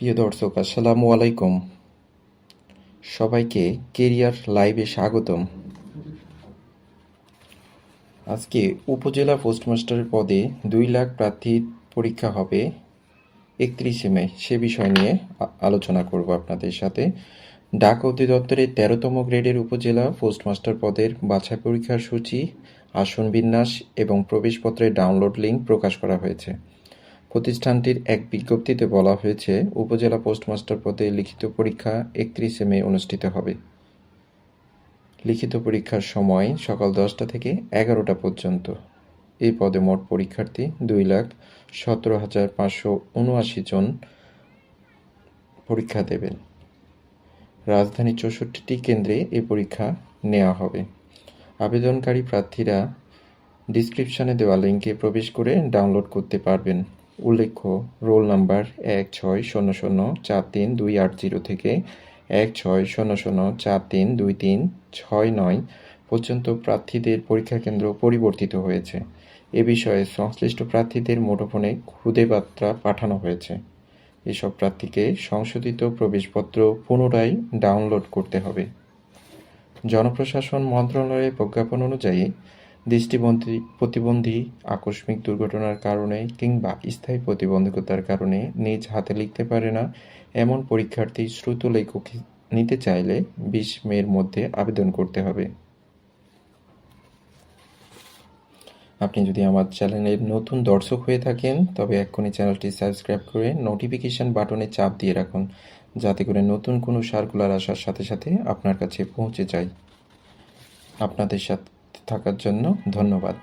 প্রিয় দর্শক, আসসালামু আলাইকুম। সবাইকে কেরিয়ার লাইভে স্বাগতম। আজকে উপজেলা পোস্টমাস্টারের পদে দুই লাখ প্রার্থীর পরীক্ষা হবে একত্রিশে মে। সে বিষয় নিয়ে আলোচনা করব আপনাদের সাথে। ডাক অধিদপ্তরের তেরোতম গ্রেডের উপজেলা পোস্টমাস্টার পদের বাছাই পরীক্ষার সূচি, আসন বিন্যাস এবং প্রবেশপত্রের ডাউনলোড লিঙ্ক প্রকাশ করা হয়েছে। প্রতিষ্ঠানটির এক বিজ্ঞপ্তিতে বলা হয়েছে, উপজেলা পোস্টমাস্টার পদে লিখিত পরীক্ষা একত্রিশে মে অনুষ্ঠিত হবে। লিখিত পরীক্ষার সময় সকাল দশটা থেকে এগারোটা পর্যন্ত। এই পদে মোট পরীক্ষার্থী দুই লাখ সতেরো হাজার পাঁচশো উনআশি জন পরীক্ষা দেবেন। রাজধানীর চৌষট্টিটি কেন্দ্রে এই পরীক্ষা নেওয়া হবে। আবেদনকারী প্রার্থীরা ডিসক্রিপশনে দেওয়া লিঙ্কে প্রবেশ করে ডাউনলোড করতে পারবেন। উল্লেখ্য, রোল নাম্বার এক ছয় শূন্য শূন্য চার তিন দুই আট জিরো থেকে এক ছয় শূন্য শূন্য চার তিন দুই তিন ছয় নয় পর্যন্ত প্রার্থীদের পরীক্ষা কেন্দ্র পরিবর্তিত হয়েছে। এ বিষয়ে সংশ্লিষ্ট প্রার্থীদের মুঠোফোনে খুদে বার্তা পাঠানো হয়েছে। এসব প্রার্থীকে সংশোধিত প্রবেশপত্র পুনরায় ডাউনলোড করতে হবে। জনপ্রশাসন মন্ত্রণালয়ের প্রজ্ঞাপন অনুযায়ী দৃষ্টিবন্ধী, প্রতিবন্ধী, আকস্মিক দুর্ঘটনার কারণে কিংবা স্থায়ী প্রতিবন্ধকতার কারণে নিজ হাতে লিখতে পারে না। এমন পরীক্ষার্থী শ্রুত লেখক নিতে চাইলে বিশ মের মধ্যে আবেদন করতে হবে। আপনি যদি আমার চ্যানেলের নতুন দর্শক হয়ে থাকেন, তবে এক্ষুনি চ্যানেলটি সাবস্ক্রাইব করে নোটিফিকেশন বাটনে চাপ দিয়ে রাখুন, যাতে করে নতুন কোনো সার্কুলার আসার সাথে সাথে আপনার কাছে পৌঁছে যায়। আপনাদের সাথে থাকার জন্য ধন্যবাদ।